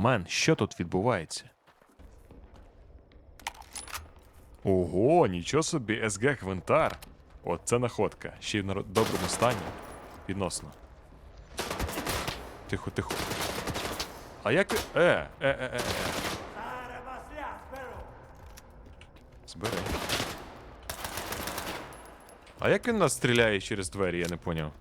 Мен, що тут відбувається? Ого, нічого собі, СГ Гвинтар. Це находка. Ще й в доброму стані. Відносно. Тихо, тихо. А як. Е, е, е, е, е. Збери. А як він нас стріляє через двері, я не поняв.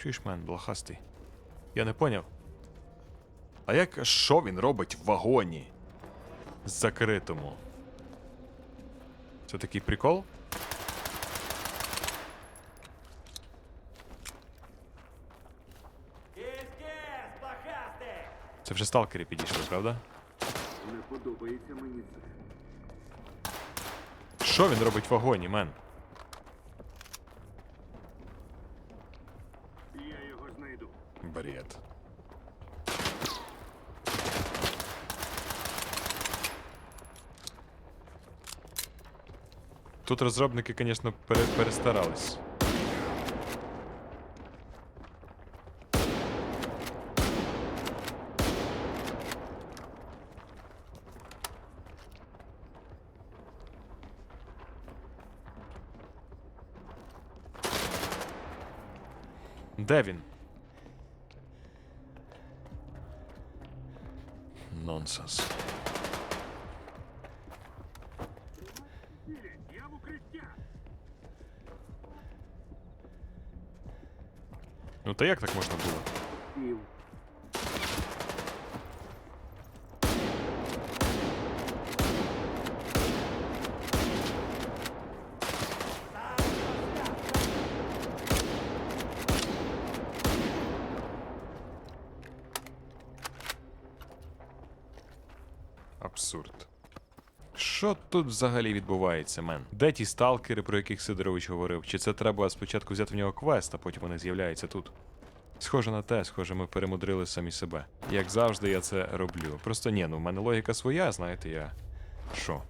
Чуєш, мен, блохастий. Я не поняв. А як що він робить в вагоні? Закритому. Це такий прикол? Це вже сталкери підійшли, правда? Не подобається мені це. Що він робить в вагоні, мен? Знайду. Бред. Тут розробники, пере перестарались. Де він? Нонсенс. Ну та як так можна було? Абсурд. Що тут взагалі відбувається, мен? Де ті сталкери, про яких Сидорович говорив? Чи це треба спочатку взяти в нього квест, а потім вони з'являються тут? Схоже на те, схоже, ми перемудрили самі себе. Як завжди, я це роблю. Просто ні, ну в мене логіка своя, знаєте, я. Що?